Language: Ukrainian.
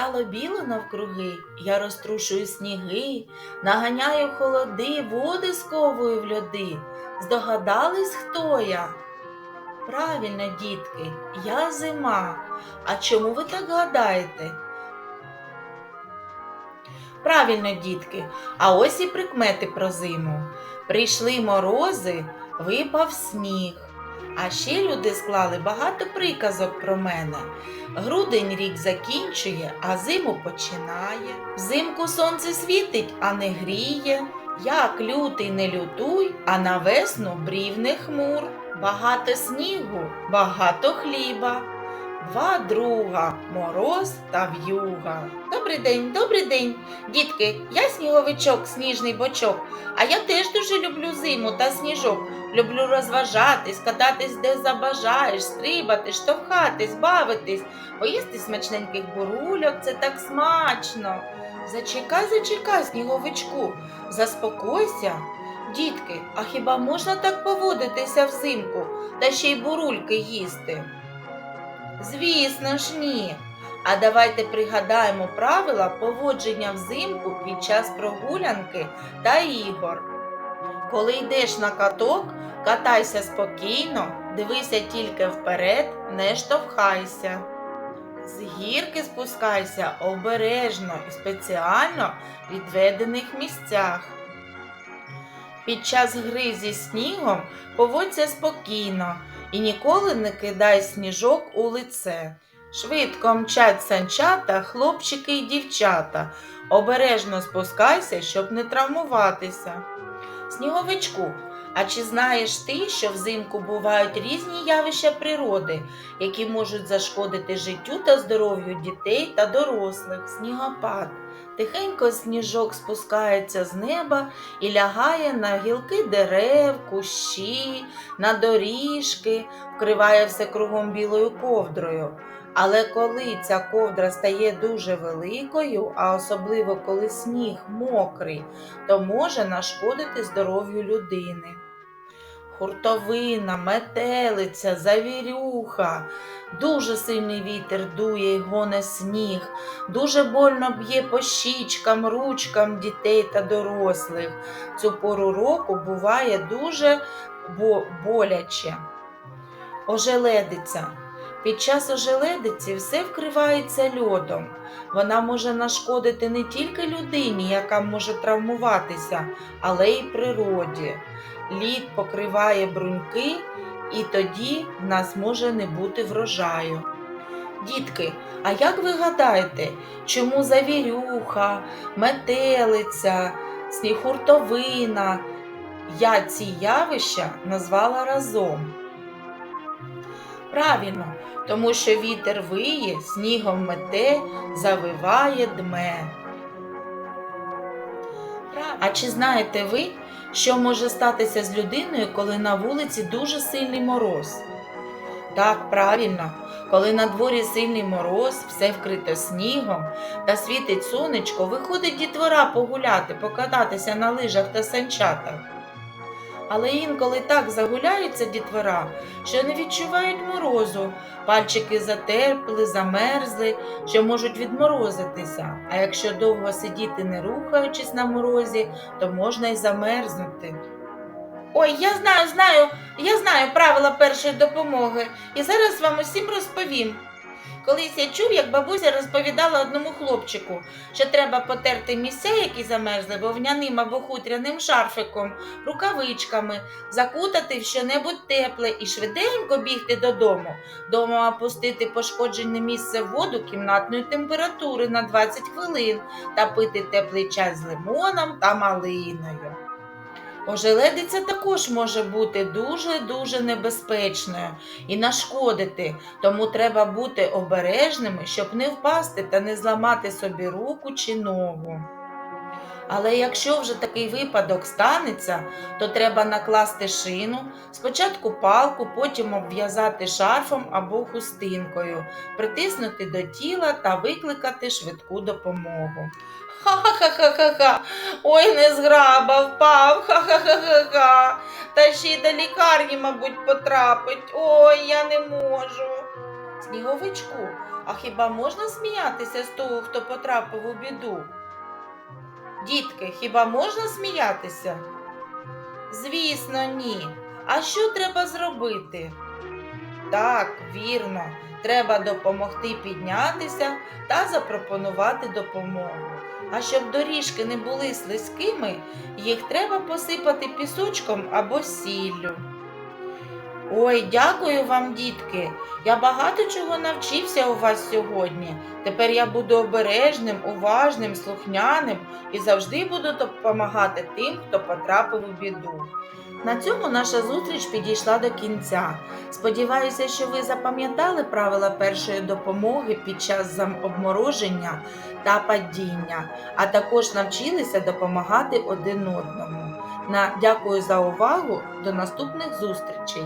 Стало біло навкруги, я розтрушую сніги, наганяю холоди, води сковую в льоди. Здогадались, хто я? Правильно, дітки, я зима. А чому ви так гадаєте? Правильно, дітки, а ось і прикмети про зиму. Прийшли морози, випав сніг. А ще люди склали багато приказок про мене. Грудень рік закінчує, а зиму починає. Взимку сонце світить, а не гріє. Як лютий не лютуй, а на весну брів не хмур. Багато снігу, багато хліба. Два друга мороз та в'юга. Добрий день, добрий день, дітки. Я сніговичок, сніжний бочок. А я теж дуже люблю зиму та сніжок. Люблю розважатись, кататись де забажаєш, стрибати, штовхатись, бавитись, поїсти смачненьких бурульок, це так смачно. Зачекай, зачекай, сніговичку, заспокойся. Дітки, а хіба можна так поводитися взимку та ще й бурульки їсти? Звісно ж, ні. А давайте пригадаємо правила поводження взимку під час прогулянки та ігор. Коли йдеш на каток, катайся спокійно, дивися тільки вперед, не штовхайся. З гірки спускайся обережно і спеціально в відведених місцях. Під час гри зі снігом поводься спокійно і ніколи не кидай сніжок у лице. Швидко мчать санчата, хлопчики й дівчата. Обережно спускайся, щоб не травмуватися. Сніговичку, а чи знаєш ти, що взимку бувають різні явища природи, які можуть зашкодити життю та здоров'ю дітей та дорослих? Снігопад. Тихенько сніжок спускається з неба і лягає на гілки дерев, кущі, на доріжки, вкриває все кругом білою ковдрою. Але коли ця ковдра стає дуже великою, а особливо коли сніг мокрий, то може нашкодити здоров'ю людини. Хуртовина, метелиця, завірюха, дуже сильний вітер дує й гоне сніг, дуже больно б'є по щічкам, ручкам дітей та дорослих. Цю пору року буває дуже боляче. Ожеледиця. Під час ожеледиці все вкривається льодом. Вона може нашкодити не тільки людині, яка може травмуватися, але й природі. Лід покриває бруньки, і тоді в нас може не бути врожаю. Дітки, а як ви гадаєте, чому завірюха, метелиця, сніхуртовина? Я ці явища назвала разом. Правильно, тому що вітер виє, снігом мете, завиває дме. А чи знаєте ви, що може статися з людиною, коли на вулиці дуже сильний мороз? Так, правильно, коли на дворі сильний мороз, все вкрито снігом та світить сонечко, виходить дітвора погуляти, покататися на лижах та санчатах. Але інколи так загуляються дітвора, що не відчувають морозу, пальчики затерпли, замерзли, що можуть відморозитися. А якщо довго сидіти не рухаючись на морозі, то можна й замерзнути. Ой, я знаю, знаю, я знаю правила першої допомоги і зараз вам усім розповім. Колись я чув, як бабуся розповідала одному хлопчику, що треба потерти місця, які замерзли, вовняним або хутряним шарфиком, рукавичками, закутати в що-небудь тепле і швиденько бігти додому. Дома опустити пошкоджене місце в воду кімнатної температури на 20 хвилин та пити теплий чай з лимоном та малиною. Ожеледиця також може бути дуже-дуже небезпечною і нашкодити, тому треба бути обережними, щоб не впасти та не зламати собі руку чи ногу. Але якщо вже такий випадок станеться, то треба накласти шину, спочатку палку, потім обв'язати шарфом або хустинкою, притиснути до тіла та викликати швидку допомогу. Ха-ха-ха-ха-ха, ой, не зграба, впав, ха-ха-ха-ха-ха. Та ще й до лікарні, мабуть, потрапить. Ой, я не можу. Сніговичку, а хіба можна сміятися з того, хто потрапив у біду? Дітки, хіба можна сміятися? Звісно, ні. А що треба зробити? Так, вірно, треба допомогти піднятися та запропонувати допомогу. А щоб доріжки не були слизькими, їх треба посипати пісочком або сіллю. Ой, дякую вам, дітки. Я багато чого навчився у вас сьогодні. Тепер я буду обережним, уважним, слухняним і завжди буду допомагати тим, хто потрапив у біду. На цьому наша зустріч підійшла до кінця. Сподіваюся, що ви запам'ятали правила першої допомоги під час замобмороження та падіння, а також навчилися допомагати один одному. На дякую за увагу. До наступних зустрічей!